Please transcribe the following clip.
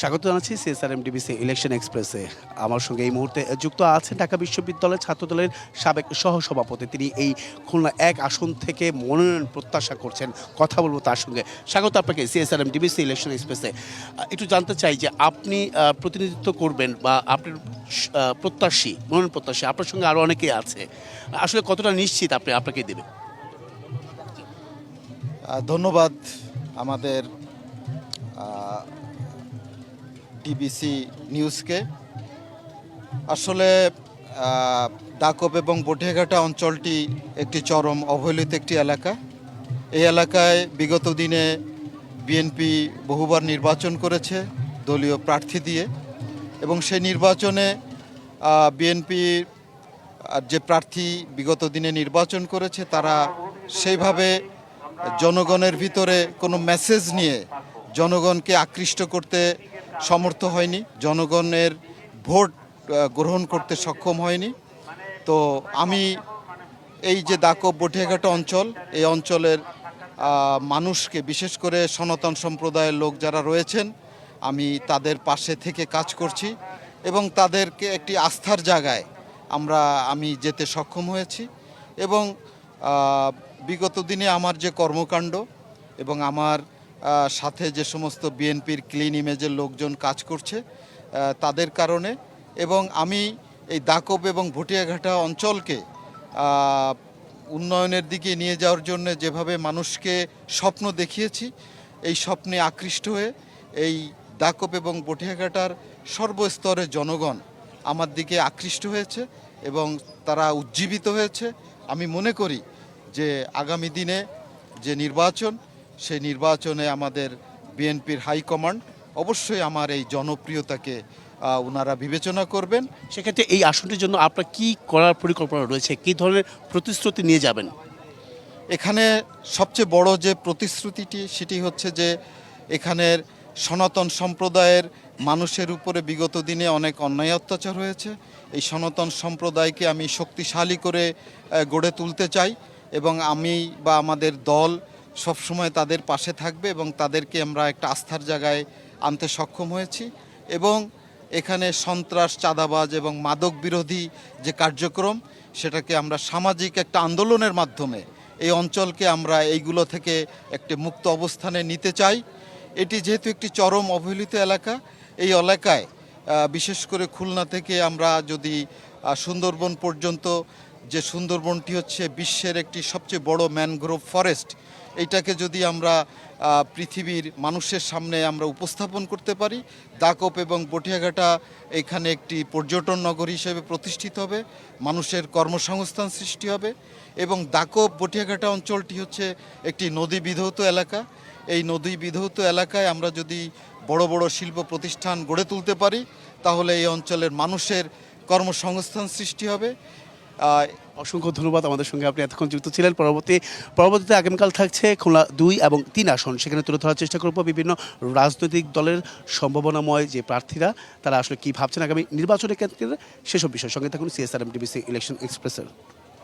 স্বাগত জানাচ্ছি CSRM DBC election এক্সপ্রেসে। আমার সঙ্গে এই মুহূর্তে যুক্ত আছেন ঢাকা বিশ্ববিদ্যালয়ের ছাত্রদলের সাবেক সহসভাপতি। তিনি এই খুলনা এক আসন থেকে মনোনয়ন প্রত্যাশা করছেন, কথা বলব তার সঙ্গে। স্বাগত আপনাকে সিএসআরএম ডিবিসি ইলেকশন এক্সপ্রেসে। একটু জানতে চাই যে আপনি প্রতিনিধিত্ব করবেন বা আপনার প্রত্যাশী, মনোনয়ন প্রত্যাশী, আপনার সঙ্গে আরও অনেকেই আছে। আসলে কতটা নিশ্চিত আপনি আপনাকে দেবেন? ধন্যবাদ আমাদের ডিবিসি নিউজকে আসলে ডাকপ এবং বটিয়াঘাটা অঞ্চলটি একটি চরম অবহেলিত একটি এলাকা। এই এলাকায় বিগত দিনে বিএনপি বহুবার নির্বাচন করেছে দলীয় প্রার্থী দিয়ে এবং সেই নির্বাচনে বিএনপি আর যে প্রার্থী বিগত দিনে নির্বাচন করেছে, তারা সেইভাবে জনগণের ভিতরে কোনো মেসেজ নিয়ে জনগণকে আকৃষ্ট করতে সমর্থ হয়নি, জনগণের ভোট গ্রহণ করতে সক্ষম হয়নি। তো আমি এই যে দাকব বটিয়াঘাটা অঞ্চল, এই অঞ্চলের মানুষকে বিশেষ করে সনাতন সম্প্রদায়ের লোক যারা রয়েছেন, আমি তাদের পাশে থেকে কাজ করছি এবং তাদেরকে একটি আস্থার জায়গায় আমরা, আমি যেতে সক্ষম হয়েছি এবং বিগত দিনে আমার যে কর্মকাণ্ড এবং আমার সাথে যে সমস্ত বিএনপির ক্লিন ইমেজের লোকজন কাজ করছে তাদের কারণে। এবং আমি এই দাকব এবং ভটিয়াঘাটা অঞ্চলকে উন্নয়নের দিকে নিয়ে যাওয়ার জন্য যেভাবে মানুষকে স্বপ্ন দেখিয়েছি, এই স্বপ্নে আকৃষ্ট হয়ে এই দাকব এবং বটিয়াঘাটার সর্বস্তরের জনগণ আমার দিকে আকৃষ্ট হয়েছে এবং তারা উজ্জীবিত হয়েছে। আমি মনে করি যে আগামী দিনে যে নির্বাচন সেই নির্বাচনে আমাদের বিএনপির হাইকমান্ড অবশ্যই আমার এই জনপ্রিয়তাকে ওনারা বিবেচনা করবেন। সেক্ষেত্রে এই আসনটির জন্য আপনার কি করার পরিকল্পনা রয়েছে? কী ধরনের প্রতিশ্রুতি নিয়ে যাবেন? এখানে সবচেয়ে বড় যে প্রতিশ্রুতিটি সেটি হচ্ছে যে এখানের সনাতন সম্প্রদায়ের মানুষের উপরে বিগত দিনে অনেক অন্যায় অত্যাচার হয়েছে। এই সনাতন সম্প্রদায়কে আমি শক্তিশালী করে গড়ে তুলতে চাই এবং আমি বা আমাদের দল সবসময় তাদের পাশে থাকবে এবং তাদেরকে আমরা একটা আস্থার জায়গায় আনতে সক্ষম হয়েছি এবং এখানে সন্ত্রাস, চাঁদাবাজ এবং মাদক বিরোধী যে কার্যক্রম, সেটাকে আমরা সামাজিক একটা আন্দোলনের মাধ্যমে এই অঞ্চলকে আমরা এইগুলো থেকে একটি মুক্ত অবস্থানে নিতে চাই। এটি যেহেতু একটি চরম অবহেলিত এলাকা, এই এলাকায় বিশেষ করে খুলনা থেকে আমরা যদি সুন্দরবন পর্যন্ত, যে সুন্দরবনটি হচ্ছে বিশ্বের একটি সবচেয়ে বড় ম্যানগ্রোভ ফরেস্ট এইটাকে যদি আমরা পৃথিবীর মানুষের সামনে আমরা উপস্থাপন করতে পারি, দাকপ এবং বটিয়াঘাটা এখানে একটি পর্যটন নগর হিসেবে প্রতিষ্ঠিত হবে, মানুষের কর্মসংস্থান সৃষ্টি হবে এবং দাকব বটিয়াঘাটা অঞ্চলটি হচ্ছে একটি নদী বিধৌত এলাকা। এই নদী বিধৌত এলাকায় আমরা যদি বড় বড় শিল্প প্রতিষ্ঠান গড়ে তুলতে পারি, তাহলে এই অঞ্চলের মানুষের কর্মসংস্থান সৃষ্টি হবে। অসংখ্য ধন্যবাদ আমাদের সঙ্গে আপনি এতক্ষণ যুক্ত ছিলেন। পরবর্তী পরবর্তীতে আগামীকাল থাকছে খোলা দুই এবং তিন আসন। সেখানে তুলে ধরার চেষ্টা করব বিভিন্ন রাজনৈতিক দলের সম্ভাবনাময় যে প্রার্থীরা, তারা আসলে কী ভাবছেন আগামী নির্বাচনের ক্ষেত্রে সেসব বিষয়ের সঙ্গে থাকুন সিএসআরএম ডিবিসি ইলেকশন এক্সপ্রেসের